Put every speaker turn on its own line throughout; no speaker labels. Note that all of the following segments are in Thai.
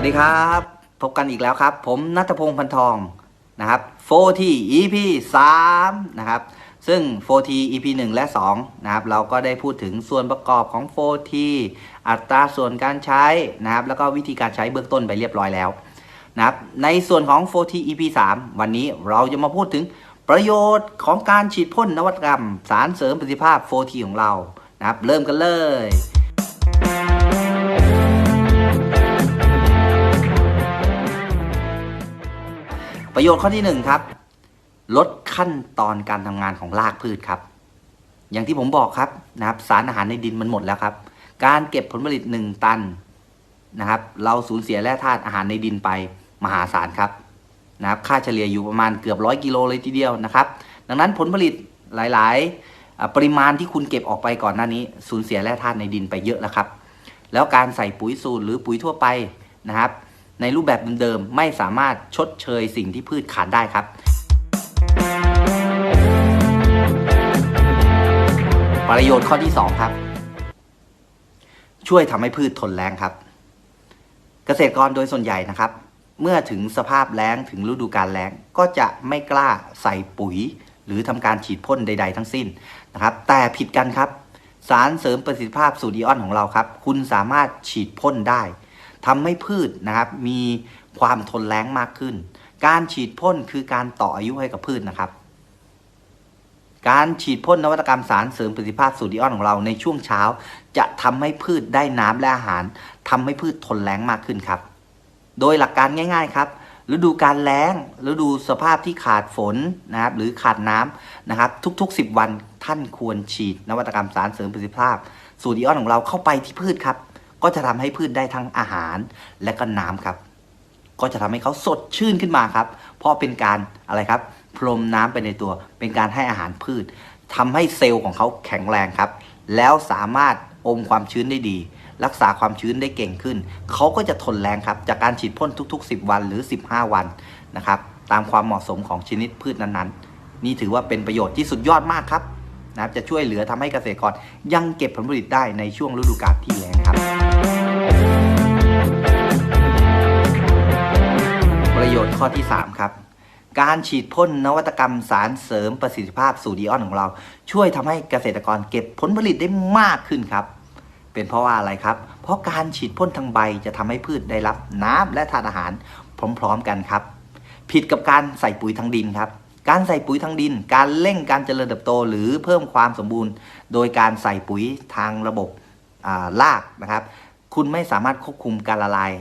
วัสดีครับ พบกันอีกแล้วครับ ผมนัทพงศ์พันทองนะครับโฟที EP 3นะครับ ซึ่งโฟที EP 1และ2นะครับ เราก็ได้พูดถึงส่วนประกอบของโฟทีอัตราส่วนการใช้นะครับ แล้วก็วิธีการใช้เบื้องต้นไปเรียบร้อยแล้วนะครับ ในส่วนของโฟที EP 3วันนี้เราจะมาพูดถึงประโยชน์ของการฉีดพ่นนวัตกรรม สารเสริมประสิทธิภาพโฟทีของเรานะครับ เริ่มกันเลย ประโยชน์ข้อที่หนึ่งครับ ลดขั้นตอนการทำงานของรากพืชครับ อย่างที่ผมบอกครับนะครับสารอาหารในดินมันหมดแล้วครับ การเก็บผลผลิตหนึ่งตันนะครับ เราสูญเสียแร่ธาตุอาหารในดินไปมหาศาลครับนะครับค่าเฉลี่ยอยู่ประมาณเกือบร้อยกิโลเลยทีเดียวนะครับ ดังนั้นผลผลิตหลาย ๆ ปริมาณที่คุณเก็บออกไปก่อนหน้านี้ สูญเสียแร่ธาตุในดินไปเยอะแล้วครับ แล้วการใส่ปุ๋ยสูตรหรือปุ๋ยทั่วไปนะครับ ในรูปแบบเดิมๆไม่สามารถชดเชยสิ่งที่พืชขาดได้ครับประโยชน์ข้อที่ 2 ครับ ช่วยทำให้พืชทนแล้งครับ เกษตรกรโดยส่วนใหญ่นะครับ เมื่อถึงสภาพแล้งถึงฤดูการแล้งก็จะไม่กล้าใส่ปุ๋ย หรือทำการฉีดพ่นใด ๆ ทั้งสิ้นนะครับ แต่ผิดกันครับ สารเสริมประสิทธิภาพสูตรอีออนของเราครับ คุณสามารถฉีดพ่นได้ ทำให้พืชนะครับมีความทนแล้งมากขึ้น การฉีดพ่นคือการต่ออายุให้กับพืชนะครับ การฉีดพ่นนวัตกรรมสารเสริมประสิทธิภาพสูตรอีออนของเราในช่วงเช้า จะทำให้พืชได้น้ำและอาหารทำให้พืชทนแล้งมากขึ้นครับ โดยหลักการง่าย ๆ ครับฤดูการแล้งฤดูสภาพที่ขาดฝนนะครับหรือขาดน้ำนะครับทุกๆ 10 วันท่านควรฉีดนวัตกรรมสารเสริมประสิทธิภาพสูตรอีออนของเราเข้าไปที่พืชครับ ก็จะทำให้พืชได้ทั้งอาหารและก็น้ำครับ ก็จะทำให้เขาสดชื่นขึ้นมาครับ เพราะเป็นการอะไรครับ พรมน้ำไปในตัว เป็นการให้อาหารพืชทำให้เซลล์ของเขาแข็งแรงครับ แล้วสามารถอมความชื้นได้ดี รักษาความชื้นได้เก่งขึ้น เขาก็จะทนแรงครับ จากการฉีดพ่นทุก ๆ 10 วันหรือ 15 วันนะครับ ตามความเหมาะสมของชนิดพืชนั้นๆ นี่ถือว่าเป็นประโยชน์ที่สุดยอดมากครับนะครับจะช่วยเหลือทำให้เกษตรกรยังเก็บผลผลิตได้ในช่วงฤดูกาลที่แล้งครับ ประโยชน์ข้อที่ 3 ครับ การฉีดพ่นนวัตกรรมสารเสริมประสิทธิภาพสูดีออนของเรา ช่วยทำให้เกษตรกรเก็บผลผลิตได้มากขึ้นครับ เป็นเพราะว่าอะไรครับ เพราะการฉีดพ่นทางใบจะทำให้พืชได้รับน้ำและธาตุอาหารพร้อมๆกันครับ ผิดกับการใส่ปุ๋ยทางดินครับ การใส่ปุ๋ยทางดิน การเร่งการเจริญเติบโต หรือเพิ่มความสมบูรณ์ โดยการใส่ปุ๋ยทางระบบารากนะครับ คุณไม่สามารถควบคุมการละลาย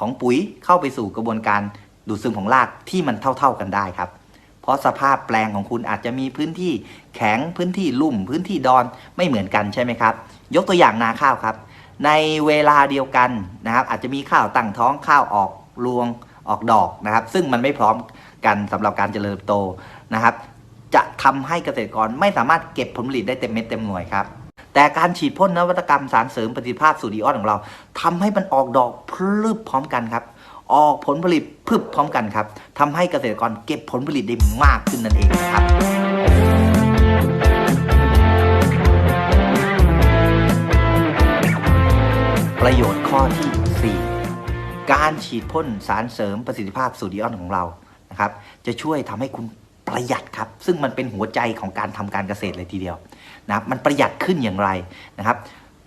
ของปุ๋ยเข้าไปสู่กระบวนการ ดูดซึมของรากที่มันเท่า ๆกันได้ครับ เพราะสภาพแปลงของคุณอาจจะมีพื้นที่แข็งพื้นที่ลุ่ม พื้นที่ดอนไม่เหมือนกันใช่ไหมครับ ยกตัวอย่างนาข้าวครับ ในเวลาเดียวกันนะครับ อาจจะมีข้าวตั้งท้องข้าวออกรวงออกดอกนะครับ ซึ่งมันไม่พร้อมกันสำหรับการเจริญเติบโตนะครับ จะทำให้เกษตรกรไม่สามารถเก็บผลผลิตได้เต็มเม็ดเต็มหน่วยครับแต่การฉีดพ่นนวัตกรรมสารเสริมประสิทธิภาพสูดีออนของเราทำให้มันออกดอกพรึบพร้อมกันครับ ออกผลผลิตพึบพร้อมกันครับทำให้เกษตรกรเก็บผลผลิตได้มากขึ้นนั่นเองนะครับประโยชน์ข้อที่ 4 การฉีดพ่นสารเสริมประสิทธิภาพสูดีออนของเรานะครับ จะช่วยทำให้คุณประหยัดครับ ซึ่งมันเป็นหัวใจของการทำการเกษตรเลยทีเดียวนะครับมันประหยัดขึ้นอย่างไรนะครับ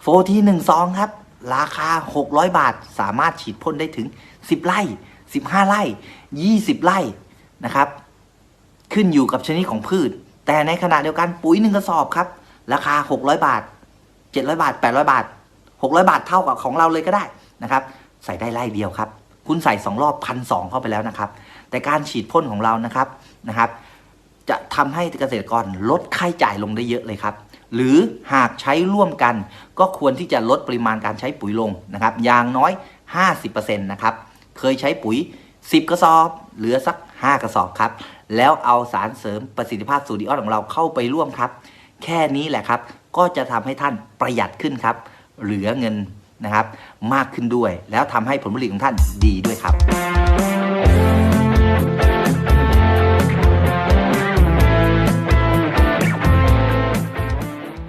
โฟทีหนึ่งซองครับ ราคา 600 บาท สามารถฉีดพ่นได้ถึง 10 ไร่ 15 ไร่ 20 ไร่นะครับ ขึ้นอยู่กับชนิดของพืช แต่ในขณะเดียวกันปุ๋ยหนึ่งกระสอบครับ ราคา 600 บาท 700 บาท 800 บาท 600 บาทเท่ากับของเราเลยก็ได้นะครับ ใส่ได้ไร่เดียวครับ คุณใส่ 2 รอบพันสเข้าไปแล้วนะครับ แต่การฉีดพ่นของเรานะครับนะครับ จะทำให้เกษตรกรลดค่าใช้จ่ายลงได้เยอะเลยครับ หรือหากใช้ร่วมกัน ก็ควรที่จะลดปริมาณการใช้ปุ๋ยลงนะครับ อย่างน้อย 50%นะครับ เคยใช้ปุ๋ย 10 กระสอบ เหลือสัก 5 กระสอบครับ แล้วเอาสารเสริมประสิทธิภาพสูตรดีออนของเราเข้าไปร่วมครับ แค่นี้แหละครับ ก็จะทำให้ท่านประหยัดขึ้นครับ เหลือเงินนะครับ มากขึ้นด้วย แล้วทำให้ผลผลิตของท่านดีด้วยครับ